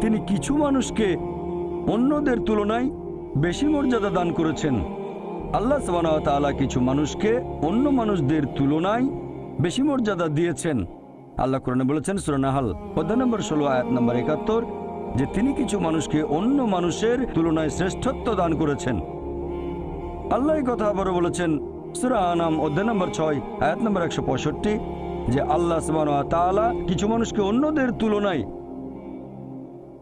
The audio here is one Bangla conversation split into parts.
তিনি কিছু মানুষকে অন্যদের তুলনায় বেশি মর্যাদা দান করেছেন। আল্লাহ তাআলা কিছু মানুষকে অন্য মানুষদের তুলনায় বেশি মর্যাদা দিয়েছেন। আল্লাহ কোরআনে বলেছেন সুরানাহাল অধ্যায় নম্বর ষোলো, আয়াত নম্বর একাত্তর, যে তিনি কিছু মানুষকে অন্য মানুষের তুলনায় শ্রেষ্ঠত্ব দান করেছেন। আল্লাহ কথা আবারও বলেছেন, সুরা আনাম, অধ্যায় নম্বর ছয়, আয়াত নম্বর একশো পঁয়ষট্টি, যে আল্লাহ তাআলা কিছু মানুষকে অন্যদের তুলনায়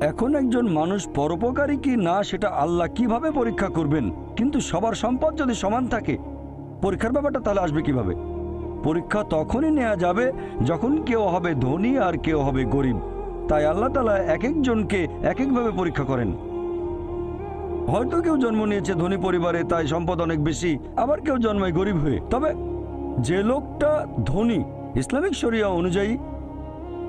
এখন একজন মানুষ পরোপকারী কি না, সেটা আল্লাহ কীভাবে পরীক্ষা করবেন? কিন্তু সবার সম্পদ যদি সমান থাকে, পরীক্ষার ব্যাপারটা তাহলে আসবে কীভাবে? পরীক্ষা তখনই নেওয়া যাবে যখন কেউ হবে ধনী আর কেউ হবে গরিব। তাই আল্লাহ তালা এক একজনকে এক একভাবে পরীক্ষা করেন। হয়তো কেউ জন্ম নিয়েছে ধনী পরিবারে, তাই সম্পদ অনেক বেশি, আবার কেউ জন্মায় গরিব হয়ে। তবে যে লোকটা ধনী, ইসলামিক শরিয়া অনুযায়ী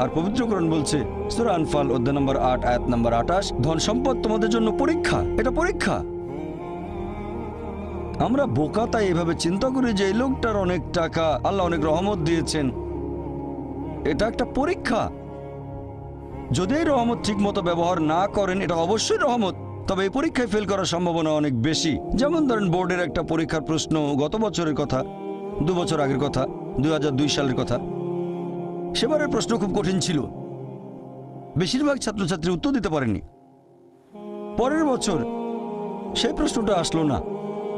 আর পবিত্রকরণ বলছে সুরা আনফাল, অধ্যায় নম্বর আট, আয়াত নম্বর আঠাশ, ধন সম্পদ তোমাদের জন্য পরীক্ষা, এটা পরীক্ষা। আমরা বোকা তাই এভাবে চিন্তা করি যে এই লোকটার অনেক টাকা, আল্লাহ অনেক রহমত দিয়েছেন। এটা একটা পরীক্ষা। যদি এই রহমত ঠিক মতো ব্যবহার না করেন, এটা অবশ্যই রহমত। তবে এই পরীক্ষায় ফেল করার সম্ভাবনা অনেক বেশি। যেমন ধরেন, বোর্ডের একটা পরীক্ষার প্রশ্ন গত বছরের কথা, দু বছর আগের কথা, দুই হাজার দুই সালের কথা। সেবারের প্রশ্ন খুব কঠিন ছিল। বেশিরভাগ ছাত্রছাত্রী উত্তর দিতে পারেনি। পরের বছর সেই প্রশ্নটা আসলো না।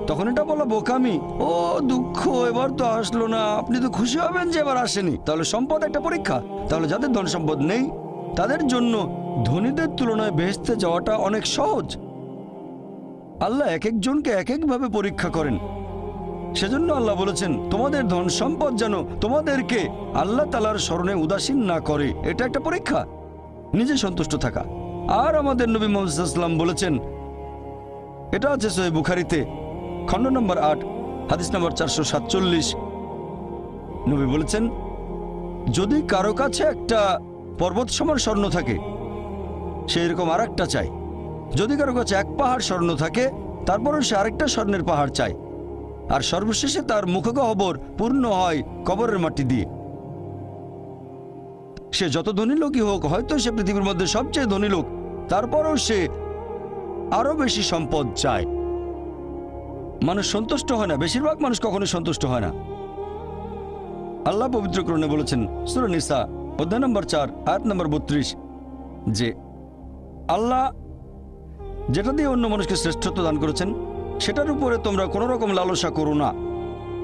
তখন এটা বলা বোকামি। ও দুঃখ, এবার তো আসলো না। আপনি তো খুশি হবেন যে এবার আসেনি। তাহলে সম্পদ একটা পরীক্ষা। তাহলে যাদের ধন সম্পদ নেই, তাদের জন্য ধনীদের তুলনায় বেহেস্তে যাওয়াটা অনেক সহজ। আল্লাহ এক একজনকে এক একভাবে পরীক্ষা করেন। সেজন্য আল্লাহ বলেছেন, তোমাদের ধন সম্পদ যেন তোমাদেরকে আল্লাহ তালার স্মরণে উদাসীন না করে। এটা একটা পরীক্ষা। নিজে সন্তুষ্ট থাকা। আর আমাদের নবী মোহাম্মদাম বলেছেন, এটা আছে সোহে বুখারিতে, খণ্ড নম্বর আট, হাদিস নম্বর চারশো সাতচল্লিশ। নবী বলেছেন, যদি কারও কাছে একটা পর্বত সমান স্বর্ণ থাকে, সে এরকম আর একটা চায়। যদি কারও কাছে এক পাহাড় স্বর্ণ থাকে, তারপরও সে আরেকটা স্বর্ণের পাহাড় চায়। আর সর্বশেষে তার মুখগহ্বর পূর্ণ হয় কবরের মাটি দিয়ে। সে যত ধনী লোকই হোক, হয়তো সে পৃথিবীর মধ্যে সবচেয়ে ধনী লোক, তারপরও সে আরও বেশি সম্পদ চায়। মানুষ সন্তুষ্ট হয় না, বেশিরভাগ মানুষ কখনো সন্তুষ্ট হয় না। আল্লাহ পবিত্র পবিত্রকরণে বলেছেন সুরনিসা অধ্যায় নম্বর চার, আয়াত নম্বর বত্রিশ, যে আল্লাহ যেটা দিয়ে অন্য মানুষকে শ্রেষ্ঠত্ব দান করেছেন সেটার উপরে তোমরা কোনো রকম লালসা করো না।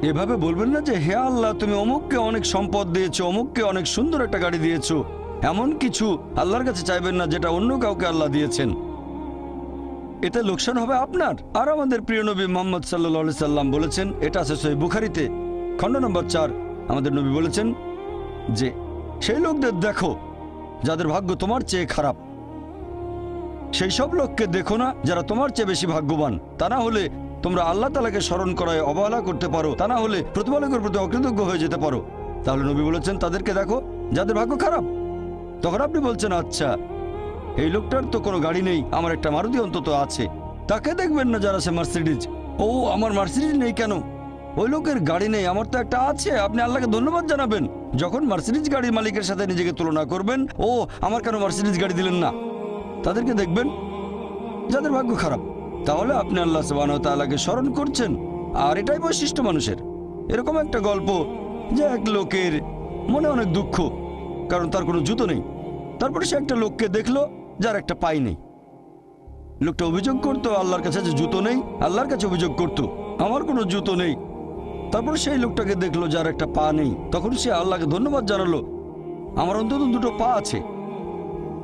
এভাবে বলবেন না যে, হে আল্লাহ, তুমি অমুককে অনেক সম্পদ দিয়েছ, অমুককে অনেক সুন্দর একটা গাড়ি দিয়েছ। এমন কিছু আল্লাহর কাছে চাইবেন না যেটা অন্য কাউকে আল্লাহ দিয়েছেন। এতে লোকসান হবে আপনার। আর আমাদের প্রিয় নবী মোহাম্মদ সাল্লা সাল্লাম বলেছেন, এটা আছে সহি বুখারিতে, খণ্ড নম্বর চার। আমাদের নবী বলেছেন যে, সেই লোকদের দেখো, যাদের ভাগ্য তোমার চেয়ে খারাপ। সেই সব লোককে দেখো না যারা তোমার চেয়ে বেশি ভাগ্যবান। তা না হলে তোমরা আল্লাহ তালাকে স্মরণ করায় অবহেলা করতে পারো। তা না হলে প্রতিপালকের প্রতি অকৃতজ্ঞ হয়ে যেতে পারো। তাহলে নবী বলেছেন, তাদেরকে দেখো, যাদের ভাগ্য খারাপ। তখন আপনি বলছেন আচ্ছা এই লোকটার তো কোনো গাড়ি নেই, আমার একটা মারুতি অন্তত আছে। তাকে দেখবেন না যারা সে মার্সিডিজ? ও, আমার মার্সিডিজ নেই কেন? ওই লোকের গাড়ি নেই, আমার তো একটা আছে, আপনি আল্লাহকে ধন্যবাদ জানাবেন। যখন মার্সিডিজ গাড়ির মালিকের সাথে নিজেকে তুলনা করবেন, ও, আমার কেন মার্সিডিজ গাড়ি দিলেন না? তাদেরকে দেখবেন? যাদের ভাগ্য খারাপ, তাহলে আপনি আল্লাহ সুবাহ স্মরণ করছেন। আর এটাই বৈশিষ্ট্য মানুষের। এরকম একটা গল্প যে এক লোকের মনে অনেক দুঃখ, কারণ তার কোনো জুতো নেই। তারপরে সে একটা লোককে দেখল, যার একটা পাই নেই। লোকটা অভিযোগ করতো, আল্লাহর কাছে যে জুতো নেই, আল্লাহর কাছে অভিযোগ করতো, আমার কোনো জুতো নেই। তারপর সেই লোকটাকে দেখল, যার একটা পা নেই। তখন সে আল্লাহকে ধন্যবাদ জানালো, আমার অন্তত দুটো পা আছে।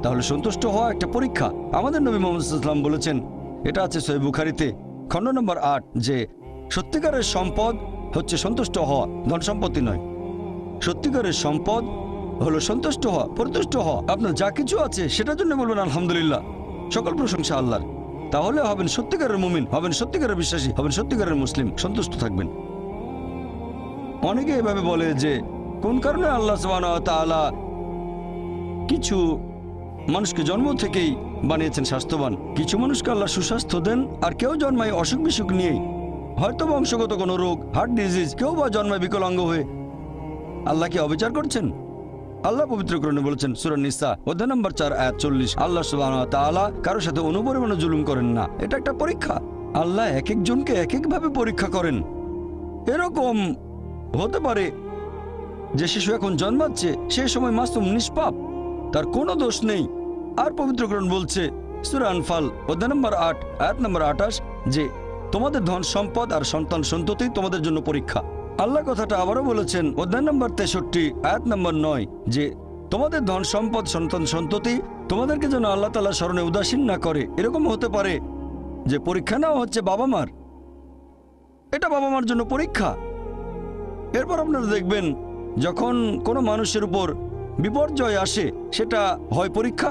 তাহলে সন্তুষ্ট হওয়া একটা পরীক্ষা। আমাদের নবী মোহাম্মদ ইসলাম বলেছেন, এটা আছে সহি বুখারিতে, খণ্ড নম্বর আট, যে সত্যিকারের সম্পদ হচ্ছে সন্তুষ্ট হওয়া, ধন সম্পত্তি নয়। সত্যিকারের সম্পদ হলো সন্তুষ্ট হওয়া, পরিতুষ্ট হওয়া। আপনার যা কিছু আছে সেটার জন্য বলবেন আলহামদুলিল্লাহ। সকল প্রশংসা আল্লাহর। তাহলে হবেন সত্যিকারের মুমিন, হবেন সত্যিকারের বিশ্বাসী, হবেন সত্যিকারের মুসলিম, সন্তুষ্ট থাকবেন। অনেকে এভাবে বলে যে, কোন কারণে আল্লাহ ওয়া কিছু মানুষকে জন্ম থেকেই বানিয়েছেন স্বাস্থ্যবান। কিছু মানুষকে আল্লাহ সুস্বাস্থ্য দেন, আর কেউ জন্মায় অসুখ বিসুখ নিয়েই হয়তো বংশগত কোনো রোগ হার্ট ডিজিজ কেউ বা জন্মায় বিকলাঙ্গ হয়ে। আল্লাহ কি অবিচার করছেন? আল্লাহ পবিত্রকরণে বলেছেন সুরান নিসা, অধ্যায় নম্বর চার, আয়াত চল্লিশ। আল্লাহ সুবাহ কারোর সাথে অনুপরিমাণে জুলুম করেন না। এটা একটা পরীক্ষা। আল্লাহ এক একজনকে এক একভাবে পরীক্ষা করেন। এরকম হতে পারে যে শিশু এখন জন্মাচ্ছে, সে সময় মাসুম নিষ্পাপ। তার কোনো দোষ নেই। আর পবিত্রকরণ বলছে, সুরা আনফাল, অধ্যায় নম্বর আট, আয়াত নম্বর আঠাশ, যে তোমাদের ধন সম্পদ আর সন্তান সন্ততি তোমাদের জন্য পরীক্ষা। আল্লাহ কথাটা আবারও বলেছেন, অধ্যায় নম্বর তেষট্টি, আয়াত নম্বর নয়, যে তোমাদের ধন সম্পদ, সন্তান সন্ততি তোমাদেরকে যেন আল্লাহ তালা স্মরণে উদাসীন না করে। এরকম হতে পারে যে পরীক্ষা নেওয়া হচ্ছে বাবা মার। এটা বাবা মার জন্য পরীক্ষা। এরপর আপনারা দেখবেন, যখন কোনো মানুষের উপর বিপর্যয় আসে, সেটা হয় পরীক্ষা।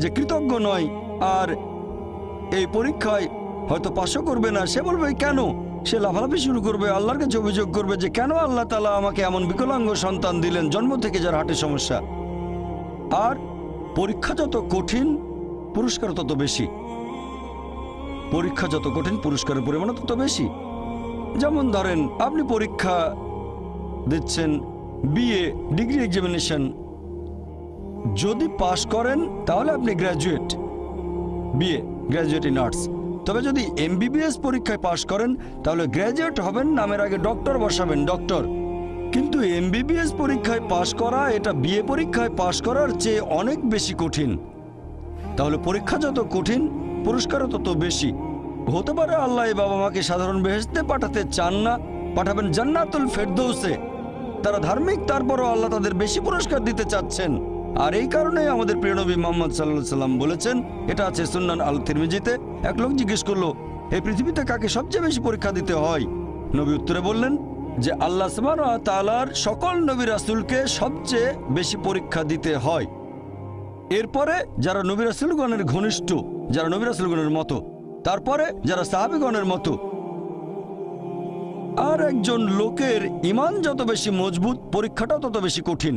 যে কৃতজ্ঞ নয়, আর এই পরীক্ষায় হয়তো পাশও করবে না। সে বলবে, কেন? সে লাফালাফি শুরু করবে, আল্লাহর কাছে অভিযোগ করবে যে, কেন আল্লাহ তালা আমাকে এমন বিকলাঙ্গ সন্তান দিলেন জন্ম থেকে যার হার্টে সমস্যা? আর পরীক্ষা যত কঠিন, পুরস্কার তত বেশি। পরীক্ষা যত কঠিন, পুরস্কারের পরিমাণ তত বেশি। যেমন ধরেন, আপনি পরীক্ষা দিচ্ছেন বিএ ডিগ্রি এক্সামিনেশন যদি পাশ করেন, তাহলে আপনি graduate BA graduate in arts তবে যদি এমবিবিএস পরীক্ষায় পাশ করেন, তাহলে গ্র্যাজুয়েট হবেন নামের আগে ডক্টর বসাবেন ডক্টর কিন্তু এমবিবিএস পরীক্ষায় পাশ করা, এটা বিএ পরীক্ষায় পাশ করার চেয়ে অনেক বেশি কঠিন। তাহলে পরীক্ষা যত কঠিন, পুরস্কারও তত বেশি। হতে পারে আল্লাহ বাবা মাকে সাধারণ বেহেস্তে পাঠাতে চান না, পাঠাবেন জান্নাতুল ফেরদৌসে। তারা ধার্মিক, তারপরও আল্লাহ তাদের বেশি পুরস্কার দিতে চাচ্ছেন। আর এই কারণে আমাদের প্রিয় নবী মোহাম্মদ সাল্লাহ সাল্লাম বলেছেন, এটা আছে সুন্নান আল তিরমিজিতে এক লোক জিজ্ঞেস করল, এই পৃথিবীতে কাকে সবচেয়ে বেশি পরীক্ষা দিতে হয়? নবী উত্তরে বললেন, যে আল্লাহ তালার সকল নবী রাসুলকে সবচেয়ে বেশি পরীক্ষা দিতে হয়। এরপরে যারা নবী রাসুলগণের ঘনিষ্ঠ, যারা নবী রাসুলগণের মতো, তারপরে যারা সাহাবিগণের মতো, আর একজন লোকের ইমান যত বেশি মজবুত, পরীক্ষাটাও তত বেশি কঠিন।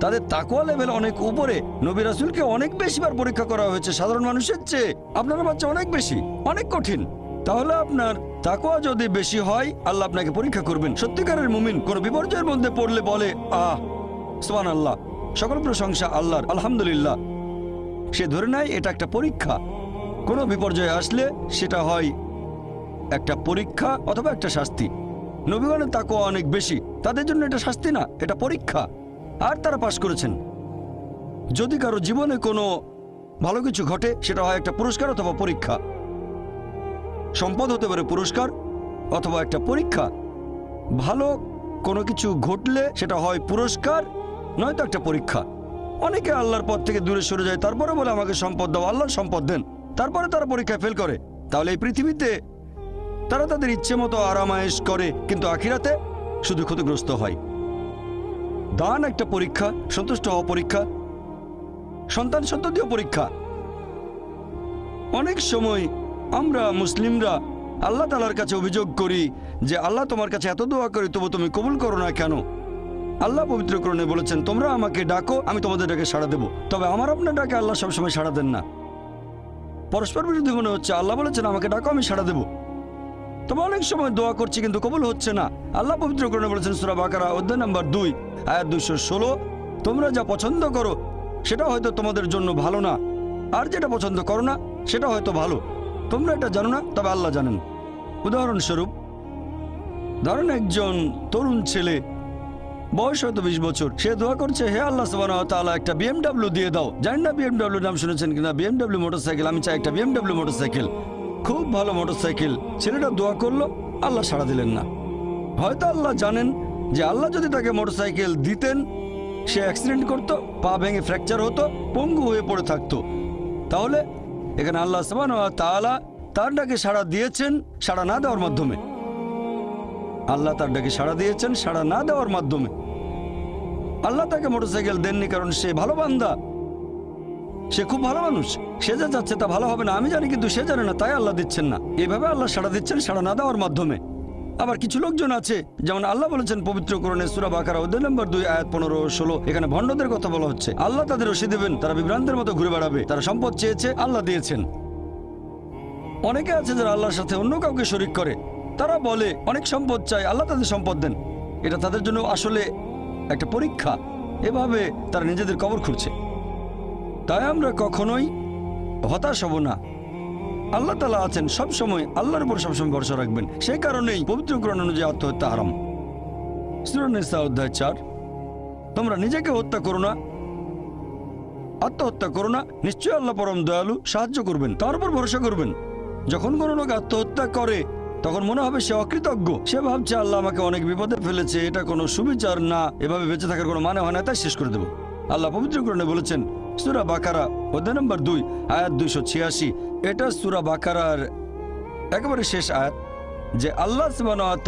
তাদের তাকুয়া লেভেল অনেক উপরে। নবী রাসুলকে অনেক বেশিবার পরীক্ষা করা হয়েছে সাধারণ মানুষের চেয়ে। আপনার বাচ্চা অনেক বেশি, অনেক কঠিন। তাহলে আপনার তাকুয়া যদি বেশি হয়, আল্লাহ আপনাকে পরীক্ষা করবেন। সত্যিকারের মুমিন কোন বিপর্যয়ের মধ্যে পড়লে বলে, আহ সোহান আল্লাহ সকল প্রশংসা আল্লাহর, আলহামদুলিল্লাহ। সে ধরে নেয়, এটা একটা পরীক্ষা। কোনো বিপর্যয় আসলে সেটা হয় একটা পরীক্ষা অথবা একটা শাস্তি। নবীগণের তাকুয়া অনেক বেশি। তাদের জন্য এটা শাস্তি না, এটা পরীক্ষা। আর তারা পাশ করেছেন। যদি কারও জীবনে কোনো ভালো কিছু ঘটে, সেটা হয় একটা পুরস্কার অথবা পরীক্ষা। সম্পদ হতে পারে পুরস্কার অথবা একটা পরীক্ষা। ভালো কোনো কিছু ঘটলে সেটা হয় পুরস্কার, নয়তো একটা পরীক্ষা। অনেকে আল্লাহর পথ থেকে দূরে সরে যায়, তারপরে বলে আমাকে সম্পদ দাও আল্লাহর সম্পদ দেন। তারপরে তারা পরীক্ষায় ফেল করে। তাহলে এই পৃথিবীতে তারা তাদের ইচ্ছে মতো আরামায়েশ করে, কিন্তু আখিরাতে শুধু ক্ষতিগ্রস্ত হয়। দান একটা পরীক্ষা, সন্তুষ্ট হওয়া পরীক্ষা, সন্তান সন্ততিও পরীক্ষা। অনেক সময় আমরা মুসলিমরা আল্লাহ তালার কাছে অভিযোগ করি যে, আল্লাহ তোমার কাছে এত দোয়া করি, তবু তুমি কবুল করো না কেন? আল্লাহ পবিত্রকরণে বলেছেন, তোমরা আমাকে ডাকো, আমি তোমাদের ডাকে সাড়া দেবো। তবে আমার আপনার ডাকে আল্লাহ সবসময় সাড়া দেন না। পরস্পর বিরোধী মনে হচ্ছে, আল্লাহ বলেছেন, আমাকে ডাকো, আমি সাড়া দেবো। তবে অনেক সময় দোয়া করছি, কিন্তু কবুল হচ্ছে না। আল্লাহ পবিত্রকরণে বলেছেন, সুরা বাকারা, অধ্যায় নাম্বার দুই, আয়াত দুশো ষোলো, তোমরা যা পছন্দ করো, সেটা হয়তো তোমাদের জন্য ভালো না। আর যেটা পছন্দ করো না, সেটা হয়তো ভালো। তোমরা এটা জানো না, তবে আল্লাহ জানেন। উদাহরণস্বরূপ, ধরেন একজন তরুণ ছেলে, বয়স হয়তো বিশ বছর, সে দোয়া করছে, হে আল্লাহ তাআলা, একটা বিএমডাব্লিউ দিয়ে দাও। জানি না বিএমডাব্লিউ নাম শুনেছেন কিনা? বিএমডাব্লিউ মোটরসাইকেল, আমি চাই একটা বিএমডাব্লিউ মোটরসাইকেল। খুব ভালো মোটরসাইকেল। ছেলেটা দোয়া করল, আল্লাহ সাড়া দিলেন না। হয়তো আল্লাহ জানেন যে আল্লাহ যদি তাকে মোটরসাইকেল দিতেন, সে অ্যাক্সিডেন্ট করতো, পা ভেঙে ফ্র্যাকচার হতো, পঙ্গু হয়ে পড়ে থাকতো। তাহলে এখানে আল্লাহ সাবান তাআলা তার ডাকে সাড়া দিয়েছেন, সাড়া না দেওয়ার মাধ্যমে। আল্লাহ তার ডাকে সাড়া দিয়েছেন, সাড়া না দেওয়ার মাধ্যমে। আল্লাহ তাকে মোটরসাইকেল দেননি কারণ সে ভালো বান্দা। সে খুব ভালো মানুষ। সে যা যাচ্ছে তা ভালো হবে না, আমি জানি কিন্তু সে জানে না, তাই আল্লাহ দিচ্ছেন না। এভাবে আল্লাহ সাড়া দিচ্ছেন, সাড়া না দেওয়ার মাধ্যমে। আবার কিছু লোকজন আছে, যেমন আল্লাহ বলেছেন পবিত্র করণে সুরা বাকারা, অধ্যায় নম্বর দুই, আয়াত পনেরো ষোলো, এখানে ভণ্ডদের কথা বলা হচ্ছে। আল্লাহ তাদের রশি দেবেন, তারা বিভ্রান্তের মতো ঘুরে বেড়াবে, তারা সম্পদ চেয়েছে, আল্লাহ দিয়েছেন। অনেকে আছে যারা আল্লাহর সাথে অন্য কাউকে শরিক করে। তারা বলে, অনেক সম্পদ চাই, আল্লাহ তাদের সম্পদ দেন। এটা তাদের জন্য আসলে একটা পরীক্ষা। এভাবে তারা নিজেদের কবর খুঁড়ছে। তাই আমরা কখনোই হতাশ হব না। আল্লাহ তালা আছেন সব সময় আল্লাহর উপর সবসময় ভরসা রাখবেন। সেই কারণেই পবিত্র গ্রহণ অনুযায়ী আত্মহত্যা সুরনিসা অধ্যায় চার, তোমরা নিজেকে হত্যা করো না, আত্মহত্যা করো না, নিশ্চয়ই আল্লাহ পরম দয়ালু সাহায্য করবেন, তার উপর ভরসা করবেন। যখন কোনো লোক আত্মহত্যা করে, তখন মনে হবে সে অকৃতজ্ঞ। সে ভাবছে, আল্লাহ আমাকে অনেক বিপদে ফেলেছে, এটা কোনো সুবিচার না, এভাবে বেঁচে থাকার কোনো মানে হয় না, তাই শেষ করে দেবো। আল্লাহ পবিত্র গ্রহণে বলেছেন সুরা বাকারা অধ্যায় নম্বর দুই, আয়াত দুইশো ছিয়াশি। এটা সুরা বাকারার একেবারে শেষ আয়াত, যে আল্লাহ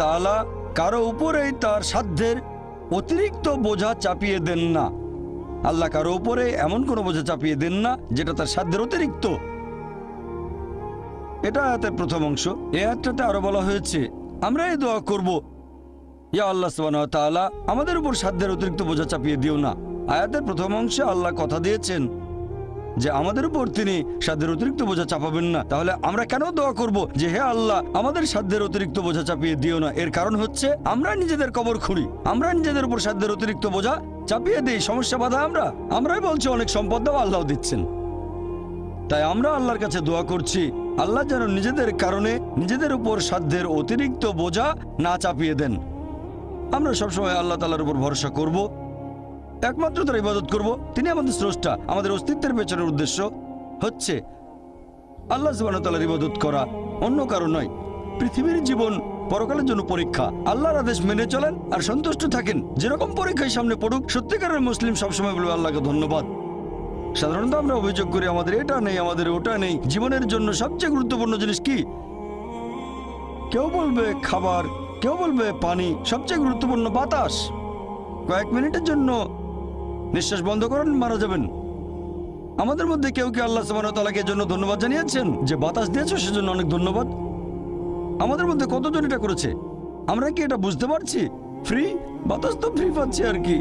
তাআলা কারও উপরেই তার সাধ্যের অতিরিক্ত বোঝা চাপিয়ে দেন না। আল্লাহ কারও উপরে এমন কোনো বোঝা চাপিয়ে দেন না, যেটা তার সাধ্যের অতিরিক্ত। এটা আয়াতের প্রথম অংশ। এই আয়াতটাতে আরও বলা হয়েছে, আমরা এই দোয়া করব ইয়া আল্লাহ তাআলা, আমাদের উপর সাধ্যের অতিরিক্ত বোঝা চাপিয়ে দিও না। আয়াতের প্রথম অংশে আল্লাহ কথা দিয়েছেন যে, আমাদের উপর তিনি সাধ্যের অতিরিক্ত বোঝা চাপাবেন না। তাহলে আমরা কেন দোয়া করব যে, হে আল্লাহ, আমাদের সাধ্যের অতিরিক্ত বোঝা চাপিয়ে দিও না। এর কারণ হচ্ছে, আমরা নিজেদের কবর খুঁড়ি। আমরা নিজেদের উপর সাধ্যের অতিরিক্ত বোঝা চাপিয়ে দিই। সমস্যা বাধা আমরা। আমরাই বলছি, অনেক সম্পদ দাও, আল্লাহ দিচ্ছেন। তাই আমরা আল্লাহর কাছে দোয়া করছি, আল্লাহ যেন নিজেদের কারণে নিজেদের উপর সাধ্যের অতিরিক্ত বোঝা না চাপিয়ে দেন। আমরা সবসময় আল্লাহ তালার উপর ভরসা করব। একমাত্র তার ইবাদত করব। তিনি আমাদের স্রষ্টা, আমাদের অস্তিত্বের পেছনের উদ্দেশ্য হচ্ছে আল্লাহ সুবাহতালার ইবাদত করা। অন্য কারও নয়, পৃথিবীর জীবন পরকালের জন্য পরীক্ষা। আল্লাহর আদেশ মেনে চলেন আর সন্তুষ্ট থাকেন। যেরকম পরীক্ষায় সামনে পড়ুক, সত্যিকারের মুসলিম সবসময় বলবে, আল্লাহকে ধন্যবাদ। সাধারণত আমরা অভিযোগ করি, আমাদের এটা নেই, আমাদের ওটা নেই। জীবনের জন্য সবচেয়ে গুরুত্বপূর্ণ জিনিস কি? কেউ বলবে, খাবার কেউ বলবে পানি সবচেয়ে গুরুত্বপূর্ণ বাতাস। কয়েক মিনিটের জন্য নিঃশ্বাস বন্ধ করেন, মারা যাবেন। আমাদের মধ্যে কেউ কি আল্লাহ সুবাহতালাকে জন্য ধন্যবাদ জানিয়েছেন যে বাতাস দিয়েছ, সেজন্য অনেক ধন্যবাদ। আমাদের মধ্যে কতজন এটা করেছে? আমরা কি এটা বুঝতে পারছি? ফ্রি বাতাস তো ফ্রি পাচ্ছি আর কি।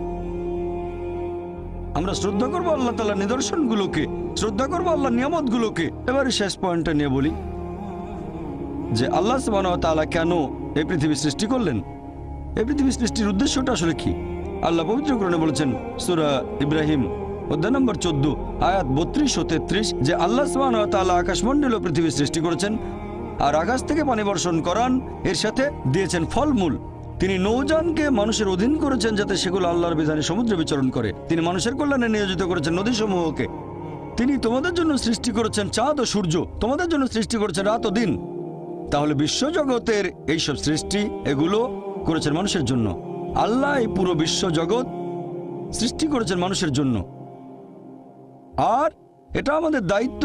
আমরা শ্রদ্ধা করব আল্লাহ তালা নিদর্শনগুলোকে, শ্রদ্ধা করব আল্লাহ নিয়ামতগুলোকে। এবারে শেষ পয়েন্টটা নিয়ে বলি যে আল্লাহ সুবাহ তাআলা কেন এই পৃথিবী সৃষ্টি করলেন। এই পৃথিবী সৃষ্টির উদ্দেশ্যটা আসলে কি? আল্লাহ পবিত্রকরণে বলেছেন, সুরা ইব্রাহিম, অধ্যায় নম্বর চোদ্দ, আয়াত বত্রিশ ও তেত্রিশ, যে আল্লাহ সুবাহ আকাশমণ্ডল ও পৃথিবী সৃষ্টি করেছেন আর আকাশ থেকে পানি বর্ষণ করান, এর সাথে দিয়েছেন ফলমূল। তিনি নৌযানকে মানুষের অধীন করেছেন যাতে সেগুলো আল্লাহর বিধানে সমুদ্রে বিচরণ করে। তিনি মানুষের কল্যাণে নিয়োজিত করেছেন নদীসমূহকে। তিনি তোমাদের জন্য সৃষ্টি করেছেন চাঁদ ও সূর্য। তোমাদের জন্য সৃষ্টি করেছেন রাত ও দিন। তাহলে বিশ্বজগতের এইসব সৃষ্টি এগুলো করেছেন মানুষের জন্য। আল্লাহ এই পুরো বিশ্বজগৎ সৃষ্টি করেছেন মানুষের জন্য। আর এটা আমাদের দায়িত্ব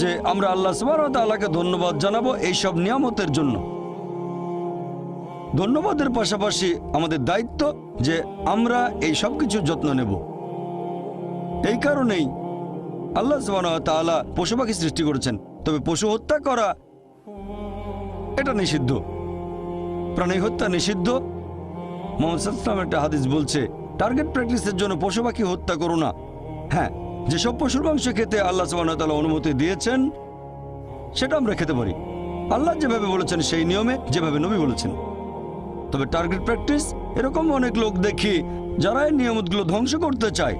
যে আমরা আল্লাহ সুবাহকে ধন্যবাদ জানাব এইসব নিয়ামতের জন্য। ধন্যবাদের পাশাপাশি আমাদের দায়িত্ব যে আমরা এই সব কিছুর যত্ন নেব। এই কারণেই আল্লাহ তাআলা পশু পাখি সৃষ্টি করেছেন। তবে পশু হত্যা করা এটা নিষিদ্ধ। প্রাণী হত্যা নিষিদ্ধ। মোহাম্মদ একটা হাদিস বলছে টার্গেট প্র্যাকটিসের জন্য পশু পাখি হত্যা করো না। হ্যাঁ যেসব পশুর মাংস খেতে আল্লাহ সুবাহ অনুমতি দিয়েছেন, সেটা আমরা খেতে পারি। আল্লাহ যেভাবে বলেছেন, সেই নিয়মে যেভাবে নবী বলেছেন। তবে টার্গেট প্র্যাকটিস এরকম অনেক লোক দেখি, যারা এই নিয়মতগুলো ধ্বংস করতে চায়।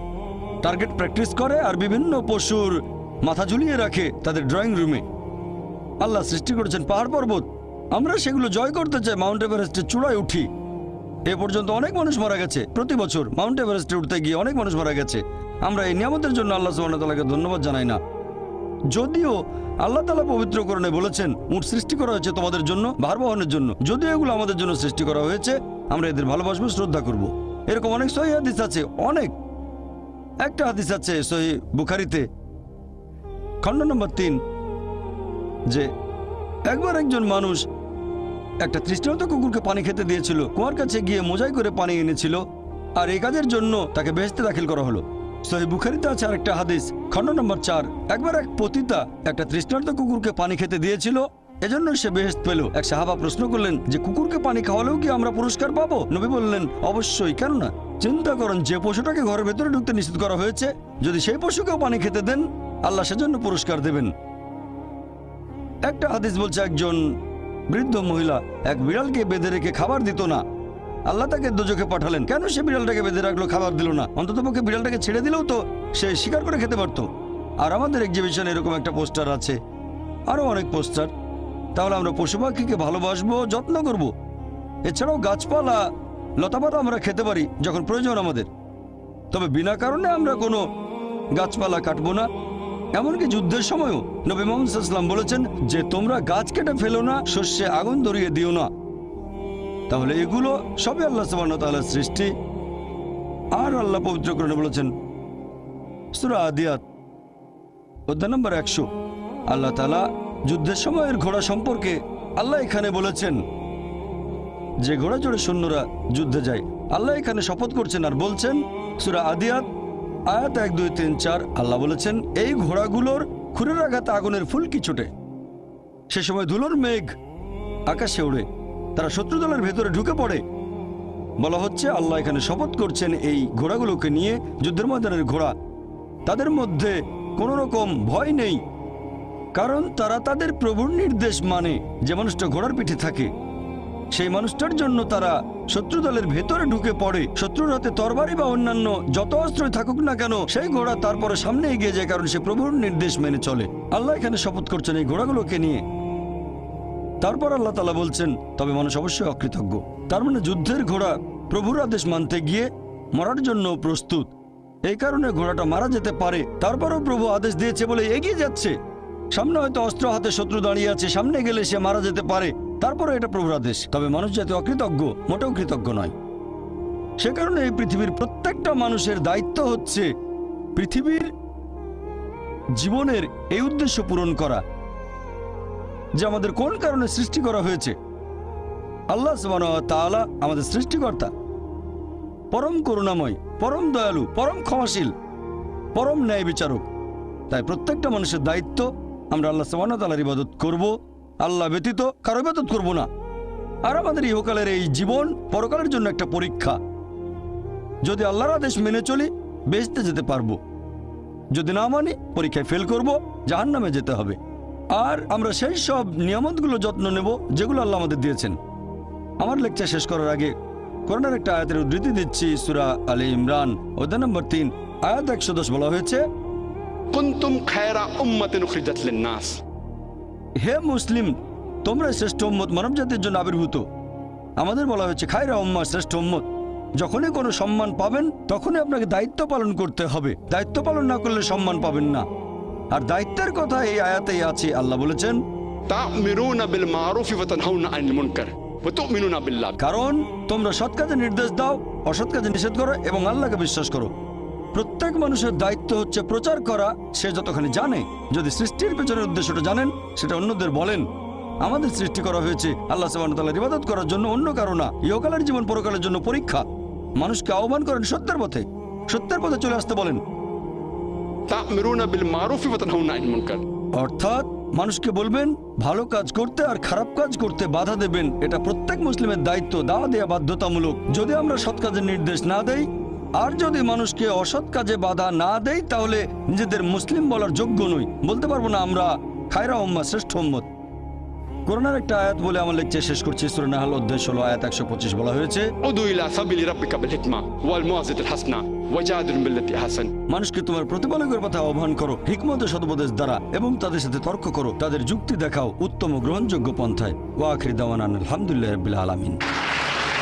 টার্গেট প্র্যাকটিস করে আর বিভিন্ন পশুর মাথা ঝুলিয়ে রাখে তাদের ড্রয়িং রুমে আল্লাহ সৃষ্টি করেছেন পাহাড় পর্বত। আমরা সেগুলো জয় করতে চাই মাউন্ট এভারেস্টের চূড়ায় উঠি। এ পর্যন্ত অনেক মানুষ মারা গেছে। প্রতি বছর মাউন্ট এভারেস্টে উঠতে গিয়ে অনেক মানুষ মারা গেছে। আমরা এই নিয়ামতের জন্য আল্লাহ সুবাহতালাকে ধন্যবাদ জানাই না। যদিও আল্লাহ তালা পবিত্রকরণে বলেছেন, উট সৃষ্টি করা হয়েছে তোমাদের জন্য ভার বহনের জন্য। যদিও এগুলো আমাদের জন্য সৃষ্টি করা হয়েছে, আমরা এদের ভালোবাসবো, শ্রদ্ধা করব। এরকম অনেক সহি হাদিস আছে, অনেক। একটা হাদিস আছে সহি বুখারিতে, খণ্ড নম্বর তিন, যে একবার একজন মানুষ একটা তৃষ্ণান্ত কুকুরকে পানি খেতে দিয়েছিল। কুয়ার কাছে গিয়ে মোজাই করে পানি এনেছিল। আর এই কাজের জন্য তাকে বেহেস্তে দাখিল করা হলো। সহি বুখারিতে আছে আরেকটা হাদিস, খণ্ড নম্বর চার। একবার এক পতিতা একটা তৃষ্ণার্ত কুকুরকে পানি খেতে দিয়েছিল, এজন্য সে বেহেস্ত পেল। এক সাহাবা প্রশ্ন করলেন, যে কুকুরকে পানি খাওয়ালেও কি আমরা পুরস্কার পাবো? নবী বললেন, অবশ্যই কেন না চিন্তা করেন, যে পশুটাকে ঘরের ভেতরে ঢুকতে নিষেধ করা হয়েছে, যদি সেই পশুকেও পানি খেতে দেন, আল্লাহ সেজন্য পুরস্কার দেবেন। একটা হাদিস বলছে একজন বৃদ্ধ মহিলা এক বিড়ালকে বেঁধে রেখে খাবার দিত না। আল্লাহ তাকে দুজকে পাঠালেন। কেন সে বিড়ালটাকে বেঁধে রাখল, খাবার দিল না? অন্তত পক্ষে বিড়ালটাকে ছেড়ে দিলেও তো সে শিকার করে খেতে পারতো। আর আমাদের এক্সিবিশনে এরকম একটা পোস্টার আছে। আরও অনেক পোস্টার তাহলে আমরা পশু পাখিকে ভালোবাসবো, যত্ন করব। এছাড়াও গাছপালা, লতাপাতা আমরা খেতে পারি, যখন প্রয়োজন আমাদের। তবে বিনা কারণে আমরা কোনো গাছপালা কাটবো না। এমনকি যুদ্ধের সময়ও নবী মোহাম্মদ সাল্লাম বলেছেন যে তোমরা গাছ কেটে ফেলো না, শস্যে আগুন ধরিয়ে দিও না। তাহলে এগুলো সবই আল্লাহ সুবাহ সৃষ্টি। আর আল্লাহ পবিত্রকরণে বলেছেন, সুরা আদিয়াত, অধ্যায় নম্বর একশো। আল্লাহ তালা যুদ্ধের সময়ের ঘোড়া সম্পর্কে আল্লাহ এখানে বলেছেন, যে ঘোড়া চড়ে সৈন্যরা যুদ্ধে যায়, আল্লাহ এখানে শপথ করছেন আর বলছেন, সুরা আদিয়াত আয়াত এক, দুই, তিন, চার, আল্লাহ বলেছেন, এই ঘোড়াগুলোর খুরের আঘাতে আগুনের ফুলকি ছোটে? সে সময় ধুলোর মেঘ আকাশে ওড়ে, তারা শত্রু দলের ভেতরে ঢুকে পড়ে। বলা হচ্ছে, আল্লাহ এখানে শপথ করছেন এই ঘোড়াগুলোকে নিয়ে যুদ্ধের ময়দানের ঘোড়া। তাদের মধ্যে কোনো রকম ভয় নেই, কারণ তারা তাদের প্রভুর নির্দেশ মানে যে মানুষটা ঘোড়ার পিঠে থাকে। সেই মানুষটার জন্য তারা শত্রু দলের ভেতরে ঢুকে পড়ে। শত্রুর হাতে তরবারি বা অন্যান্য যত অস্ত্রই থাকুক না কেন, সেই ঘোড়া তারপরে সামনে এগিয়ে যায় কারণ সে প্রভুর নির্দেশ মেনে চলে। আল্লাহ এখানে শপথ করছেন এই ঘোড়াগুলোকে নিয়ে। তারপর আল্লাহ তালা বলছেন, তবে মানুষ অবশ্যই অকৃতজ্ঞ। তার মানে যুদ্ধের ঘোড়া প্রভুর আদেশ মানতে গিয়ে মরার জন্য প্রস্তুত। এই কারণে ঘোড়াটা মারা যেতে পারে। তারপরও প্রভু আদেশ দিয়েছে বলে এগিয়ে যাচ্ছে। সামনে হয়তো অস্ত্র হাতে শত্রু দাঁড়িয়ে আছে, সামনে গেলে সে মারা যেতে পারে। তারপরে এটা প্রভুর আদেশ। তবে মানুষ যাতে অকৃতজ্ঞ, মোটেও কৃতজ্ঞ নয়। সে কারণে এই পৃথিবীর প্রত্যেকটা মানুষের দায়িত্ব হচ্ছে পৃথিবীর জীবনের এই উদ্দেশ্য পূরণ করা, যে আমাদের কোন কারণে সৃষ্টি করা হয়েছে। আল্লাহ তাআলা আমাদের সৃষ্টিকর্তা। পরম করুণাময়, পরম দয়ালু, পরম ক্ষমাশীল, পরম ন্যায় বিচারক তাই প্রত্যেকটা মানুষের দায়িত্ব আমরা আল্লাহ সবান তালার ইবাদত করব। আল্লাহ ব্যতীত কারও ইবাদত করব না। আর আমাদের ইহকালের এই জীবন পরকালের জন্য একটা পরীক্ষা। যদি আল্লাহর আদেশ মেনে চলি, বেঁচতে যেতে পারব। যদি না মানি, পরীক্ষায় ফেল করব জাহান নামে যেতে হবে। আর আমরা সেই সব নিয়ামতগুলো যত্ন নেব, যেগুলো আল্লাহ আমাদের দিয়েছেন। আমার লেকচার শেষ করার আগে করোনার একটা আয়াতের উদ্ধৃতি দিচ্ছি, সুরা আলী ইমরান, অধ্যায় নম্বর তিন। আয়াত একশো দশ বলা হয়েছে, কুন্তুম খায়রা উম্মাতিন নাস। হে মুসলিম তোমরা শ্রেষ্ঠ উম্মত মানবজাতির জন্য আবির্ভূত। আমাদের বলা হয়েছে খায়রা উম্মা শ্রেষ্ঠ উম্মত। যখনই কোনো সম্মান পাবেন তখনই আপনাকে দায়িত্ব পালন করতে হবে। দায়িত্ব পালন না করলে সম্মান পাবেন না। আর দায়িত্বের কথা এই আয়াতেই আছে আল্লাহ বলেছেন কারণ তোমরা সৎ কাজে নির্দেশ দাও অসৎ কাজে নিষেধ করো এবং আল্লাহকে বিশ্বাস করো। প্রত্যেক মানুষের দায়িত্ব হচ্ছে প্রচার করা সে যতখানি জানে। যদি সৃষ্টির পেছনের উদ্দেশ্যটা জানেন সেটা অন্যদের বলেন। আমাদের সৃষ্টি করা হয়েছে আল্লাহ সাবানতাল্লাহ ইবাদত করার জন্য অন্য কারও না। ইহকালের জীবন পরকালের জন্য পরীক্ষা। মানুষকে আহ্বান করেন সত্যের পথে। সত্যের পথে চলে আসতে বলেন। অর্থাৎ মানুষকে বলবেন ভালো কাজ করতে আর খারাপ কাজ করতে বাধা দেবেন। এটা প্রত্যেক মুসলিমের দায়িত্ব দাওয়া দেওয়া বাধ্যতামূলক। যদি আমরা সৎ কাজের নির্দেশ না দেয় আর যদি মানুষকে অসৎ কাজে বাধা না দেয় তাহলে নিজেদের মুসলিম বলার যোগ্য নই। বলতে পারব না আমরা খায়রা উম্মা শ্রেষ্ঠ উম্মত। করোনার একটা আয়াত বলে আমার লেকচার শেষ করছি। সুরনাহাল অধ্যায় ষোলো আয়াত একশো পঁচিশ বলা হয়েছে। মানুষকে তোমার প্রতিপালকের কথা আহ্বান করো হিকমত সদুপদেশ দ্বারা এবং তাদের সাথে তর্ক করো তাদের যুক্তি দেখাও উত্তম গ্রহণযোগ্য পন্থায়। ওয়াখরি দাওয়ান আলহামদুলিল্লাহ রবিল্লা আলমিন।